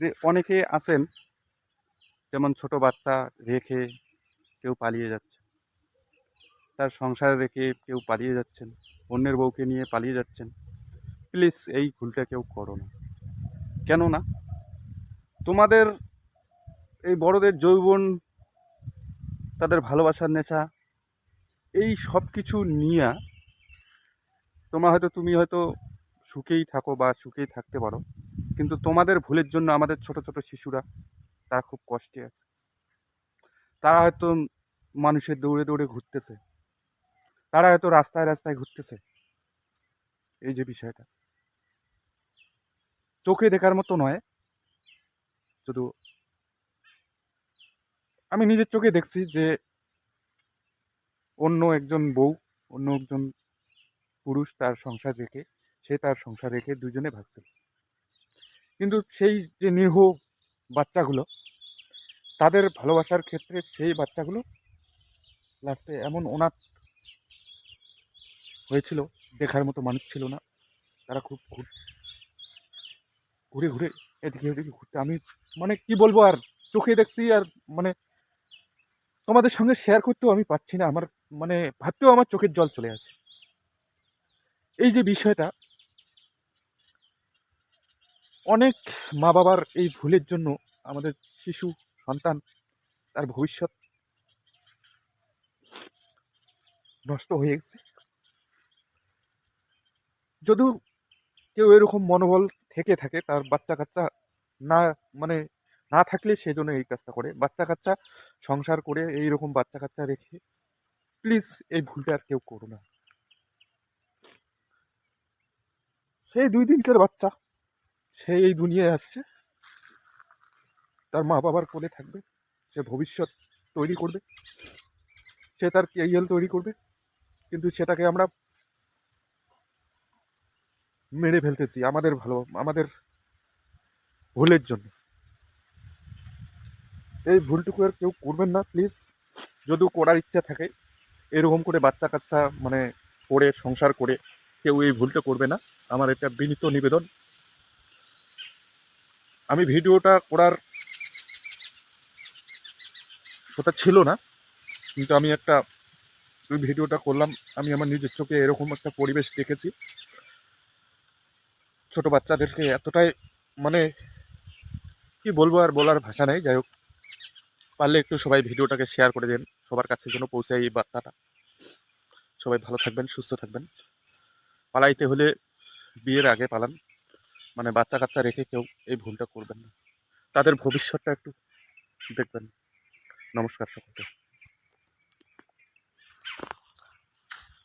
যে অনেকে আছেন, যেমন ছোট বাচ্চা রেখে কেউ পালিয়ে যাচ্ছে, তার সংসার রেখে কেউ পালিয়ে যাচ্ছেন, অন্যের বউকে নিয়ে পালিয়ে যাচ্ছেন, প্লিজ এই ভুলটা কেউ করো না। কেন না তোমাদের এই বড়দের যৌবন, তাদের ভালোবাসার নেশা, এই সব কিছু নিয়ে তোমার হয়তো, তুমি হয়তো সুখেই থাকো বা সুখেই থাকতে পারো। কিন্তু তোমাদের ভুলের জন্য আমাদের ছোট ছোট শিশুরা, তারা খুব কষ্টে আছে। তারা হয়তো মানুষের দৌড়ে দৌড়ে ঘুরতেছে। তারা হয়তো রাস্তায় রাস্তায় ঘুরতেছে। এই যে বিষয়টা। চোখে দেখার মতো নয়। শুধু আমি নিজের চোখে দেখছি যে অন্য একজন বউ, অন্য একজন পুরুষ তার সংসার রেখে, সে তার সংসার রেখে দুজনে ভাগছে। কিন্তু সেই যে নিরীহ বাচ্চাগুলো, তাদের ভালোবাসার ক্ষেত্রে সেই বাচ্চাগুলো লাস্টে এমন অনাথ হয়েছিল, দেখার মতো মানুষ ছিল না। তারা খুব ঘুর- ঘুরে ঘুরে এদিকে ওদিকে ঘুরতে। আমি মানে কি বলব আর চোখে দেখছি আর মানে তোমাদের সঙ্গে শেয়ার করতেও আমি পাচ্ছি না। আমার মানে ভাবতেও আমার চোখের জল চলে আসে। এই যে বিষয়টা অনেক মা বাবার এই ভুলের জন্য আমাদের শিশু, সন্তান তার ভবিষ্যৎ নষ্ট হয়ে গেছে। যদিও কেউ এরকম মনোবল থেকে থাকে, তার বাচ্চা কাচ্চা না মানে না থাকলে সেজন্য এই কাজটা করে। বাচ্চা কাচ্চা সংসার করে এই রকম বাচ্চা কাচ্চা রেখে প্লিজ এই ভুলটা আর কেউ করো না। সেই দুই দিনকার বাচ্চা সে এই দুনিয়ায় আসছে। তার মা বাবার কোলে থাকবে। সে ভবিষ্যৎ তৈরি করবে। সে তার কেরিয়ার তৈরি করবে। কিন্তু সেটাকে আমরা মেরে ফেলতেছি আমাদের ভালো, আমাদের ভুলের জন্য। এই ভুলটুকু আর কেউ করবেন না প্লিজ যদিও করার ইচ্ছা থাকে, এরকম করে বাচ্চা কাচ্চা মানে করে সংসার করে কেউ এই ভুলটা করবে না। আমার এটা বিনীত নিবেদন আমি ভিডিওটা করার কথা ছিল না, কিন্তু আমি একটা ওই ভিডিওটা করলাম, আমি আমার নিজের চোখে এরকম একটা পরিবেশ দেখেছি। ছোট বাচ্চাদেরকে এতটাই মানে কি বলব আর বলার ভাষা নেই, যাই হোক। পারলে একটু সবাই ভিডিওটাকে শেয়ার করে দেন, সবার কাছে যেন পৌঁছায় এই বার্তাটা। সবাই ভালো থাকবেন, সুস্থ থাকবেন। পালাইতে হলে বিয়ের আগে পালান। মানে বাচ্চা কাচ্চা রেখে কেউ এই ভুলটা করবেন না। তাদের ভবিষ্যৎটা একটু দেখবেন। নমস্কার সকলকে।